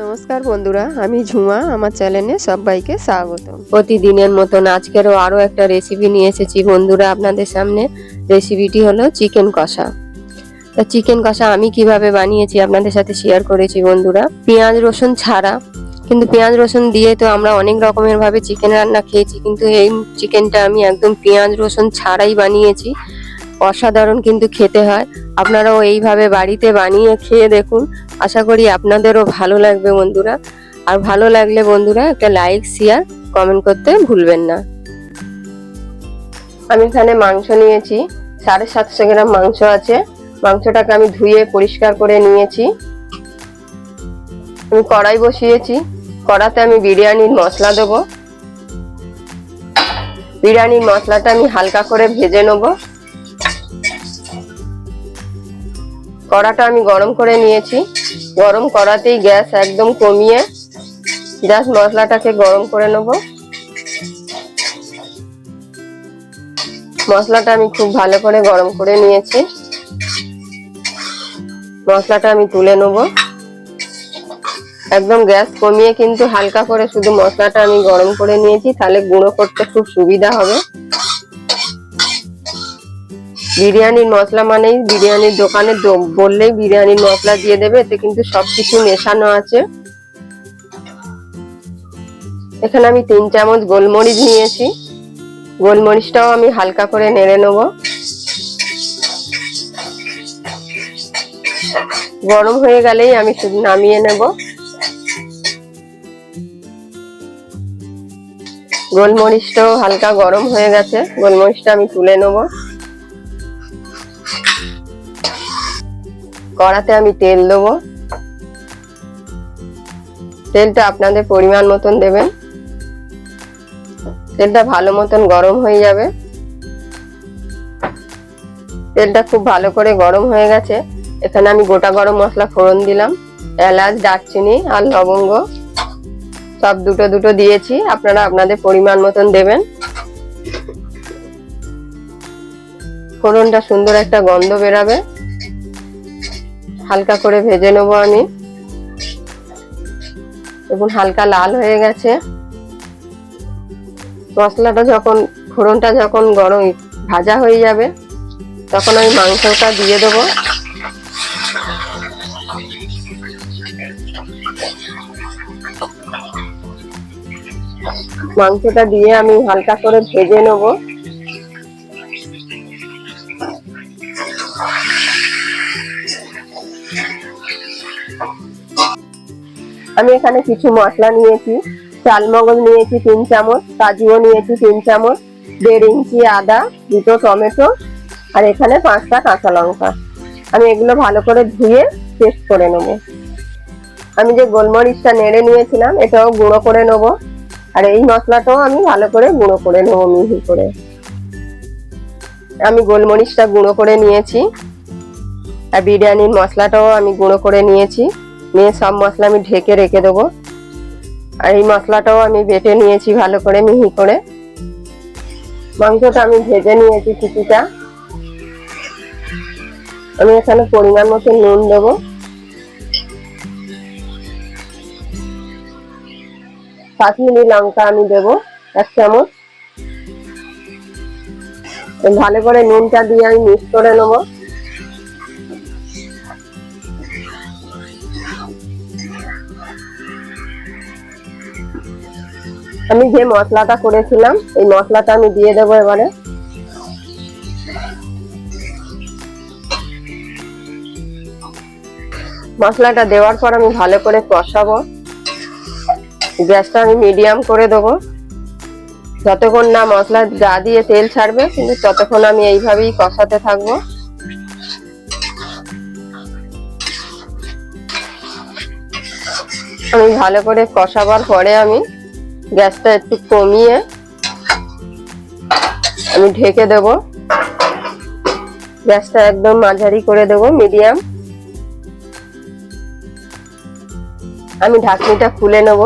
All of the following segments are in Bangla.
নমস্কার বন্ধুরা, আমি ঝুমা, আমার চ্যানেলে সবাইকে স্বাগত। প্রতিদিনের মতন আজকেরও আরও একটা রেসিপি নিয়ে এসেছি বন্ধুরা আপনাদের সামনে। রেসিপিটি হলো চিকেন কষা। তা চিকেন কষা আমি কীভাবে বানিয়েছি আপনাদের সাথে শেয়ার করেছি বন্ধুরা। পেঁয়াজ, রসুন ছাড়া, কিন্তু পেঁয়াজ, রসুন দিয়ে তো আমরা অনেক রকমের ভাবে চিকেন রান্না খেয়েছি, কিন্তু এই চিকেনটা আমি একদম পেঁয়াজ, রসুন ছাড়াই বানিয়েছি। অসাধারণ কিন্তু খেতে হয়। আপনারাও এইভাবে বাড়িতে বানিয়ে খেয়ে দেখুন। আশা করি আপনাদেরও ভালো লাগবে বন্ধুরা। আর ভালো লাগলে বন্ধুরা একটা লাইক শেয়ার কমেন্ট করতে ভুলবেন না। আমি এখানে মাংস নিয়েছি। সাড়ে সাতশো গ্রাম মাংস আছে। মাংসটাকে আমি ধুয়ে পরিষ্কার করে নিয়েছি। আমি কড়াই বসিয়েছি। কড়াতে আমি বিরিয়ানির মশলা দেবো। বিরিয়ানির মশলাটা আমি হালকা করে ভেজে নেব। কড়াটা আমি গরম করে নিয়েছি। গরম কড়াতেই গ্যাস একদম কমিয়ে জাস্ট মশলাটাকে গরম করে নেব। মশলাটা আমি খুব ভালো করে গরম করে নিয়েছি। মশলাটা আমি তুলে নেব। একদম গ্যাস কমিয়ে কিন্তু হালকা করে শুধু মশলাটা আমি গরম করে নিয়েছি, তাহলে গুঁড়ো করতে খুব সুবিধা হবে। বিরিয়ানির মশলা মানেই বিরিয়ানির দোকানে বললেই বিরিয়ানির মশলা দিয়ে দেবে, এতে কিন্তু সবকিছু মেশানো আছে। এখানে আমি তিন চামচ গোলমরিচ নিয়েছি। গোলমরিচটাও আমি হালকা করে নেড়ে নেব। গরম হয়ে গেলেই আমি শুধু নামিয়ে নেব। গোলমরিচটাও হালকা গরম হয়ে গেছে। গোলমরিচটা আমি তুলে নেব। কড়াতে আমি তেল দেবো। তেলটা আপনাদের পরিমাণ মতন দেবেন। তেলটা ভালো মতন গরম হয়ে যাবে। তেলটা খুব ভালো করে গরম হয়ে গেছে। এখানে আমি গোটা গরম মশলা ফোড়ন দিলাম। এলাচ, দারচিনি আর লবঙ্গ সব দুটো দুটো দিয়েছি। আপনারা আপনাদের পরিমাণ মতন দেবেন। ফোড়নটা সুন্দর একটা গন্ধ বেরাবে। হালকা করে ভেজে নেব আমি। দেখুন, হালকা লাল হয়ে গেছে। মশলাটা যখন, ফোড়নটা যখন গরম ভাজা হয়ে যাবে, তখন আমি মাংসটা দিয়ে দেব। মাংসটা দিয়ে আমি হালকা করে ভেজে নেব। আমি এখানে কিছু মশলা নিয়েছি, চাল মগজ নিয়েছি তিন চামচ, কাজুও নিয়েছি তিন চামচ, দেড় ইঞ্চি আদা, দুটো টমেটো, আর এখানে পাঁচটা কাঁচা লঙ্কা। আমি এগুলো ভালো করে ধুয়ে পেস্ট করে নেব। আমি যে গোলমরিচটা নেড়ে নিয়েছিলাম, এটাও গুঁড়ো করে নেব। আর এই মশলাটাও আমি ভালো করে গুঁড়ো করে নেব, মিহি করে। আমি গোলমরিচটা গুঁড়ো করে নিয়েছি। আর বিরিয়ানির মশলাটাও আমি গুঁড়ো করে নিয়েছি। নিয়ে সব মশলা আমি ঢেকে রেখে দেবো। আর এই মশলাটাও আমি বেটে নিয়েছি ভালো করে, মিহি করে। মাংসটা আমি ভেজে নিয়েছি কিছুটা আমি এখানে পরিমাণ মতো নুন দেবো। কাশ্মীরি লঙ্কা আমি দেবো, এক চামচ। ভালো করে নুনটা দিয়ে আমি মিক্স করে নেব। আমি যে মশলাটা করেছিলাম, এই মশলাটা আমি দিয়ে দেবো এবারে। মশলাটা দেওয়ার পর আমি ভালো করে কষাবো। গ্যাসটা আমি মিডিয়াম করে দেবো। যতক্ষণ না মশলা গা দিয়ে তেল ছাড়বে, কিন্তু ততক্ষণ আমি এইভাবেই কষাতে থাকব। আমি ভালো করে কষাবার পরে আমি গ্যাসটা একটু কমিয়ে আমি ঢেকে দেব। গ্যাসটা একদম মাঝারি করে দেব, মিডিয়াম। আমি ঢাকনিটা খুলে নেব।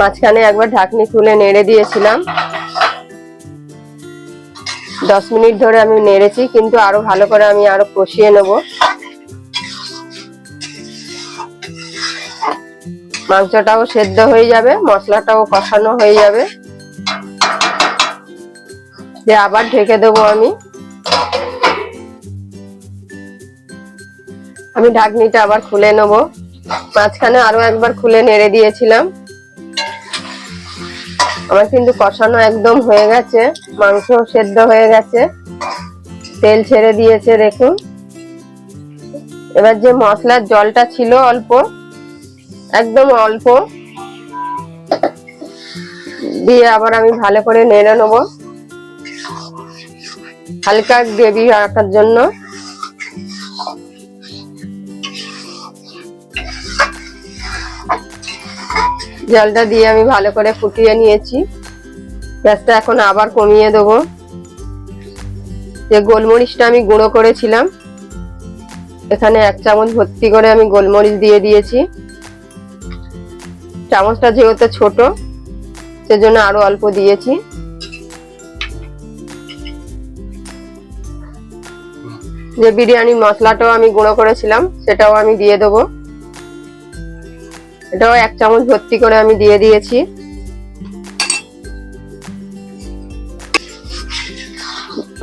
মাঝখানে একবার ঢাকনি খুলে নেড়ে দিয়েছিলাম। দশ মিনিট ধরে আমি নেড়েছি, কিন্তু আরও ভালো করে আমি আরও কষিয়ে নেব। মাংসটাও সেদ্ধ হয়ে যাবে, মশলাটাও কষানো হয়ে যাবে। যে আবার ঢেকে দেবো আমি। আমি ঢাকনিটা আবার খুলে নেব। মাঝখানে আরও একবার খুলে নেড়ে দিয়েছিলাম। আমার কিন্তু কষানো একদম হয়ে গেছে মাংস সেদ্ধ হয়ে গেছে। তেল ছেড়ে দিয়েছে, দেখুন। এবার যে মশলার জলটা ছিল অল্প একদম অল্প। দিয়ে আবার আমি ভালো করে নেড়ে নেব। হালকা গ্রেভি রাখার জন্য। জলটা দিয়ে আমি ভালো করে ফুটিয়ে নিয়েছি। গ্যাসটা এখন আবার কমিয়ে দেবো। যে গোলমরিচটা আমি গুঁড়ো করেছিলাম, এখানে এক চামচ ভর্তি করে আমি গোলমরিচ দিয়ে দিয়েছি। চামচটা যেহেতু ছোট, সেজন্য আরও অল্প দিয়েছি। যে বিরিয়ানি মশলাটাও আমি গুঁড়ো করেছিলাম, সেটাও আমি দিয়ে দেবো। এটাও এক চামচ ভর্তি করে আমি দিয়ে দিয়েছি।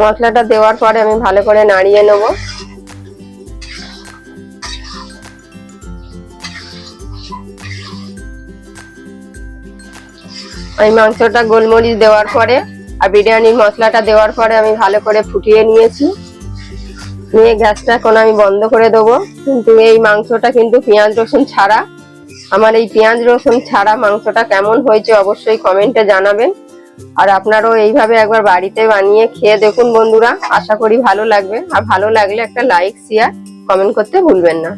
মশলাটা দেওয়ার পরে আমি ভালো করে নাড়িয়ে নেব। আমি মাংসটা গোলমরিচ দেওয়ার পরে আর বিরিয়ানির মশলাটা দেওয়ার পরে আমি ভালো করে ফুটিয়ে নিয়েছি। নিয়ে গ্যাসটা এখন আমি বন্ধ করে দেবো। কিন্তু এই মাংসটা কিন্তু পেঁয়াজ রসুন ছাড়া। আমার এই পেঁয়াজ রসুন ছাড়া মাংসটা কেমন হয়েছে অবশ্যই কমেন্টে জানাবেন। আর আপনারাও এইভাবে একবার বাড়িতে বানিয়ে খেয়ে দেখুন বন্ধুরা। আশা করি ভালো লাগবে। আর ভালো লাগলে একটা লাইক শেয়ার কমেন্ট করতে ভুলবেন না।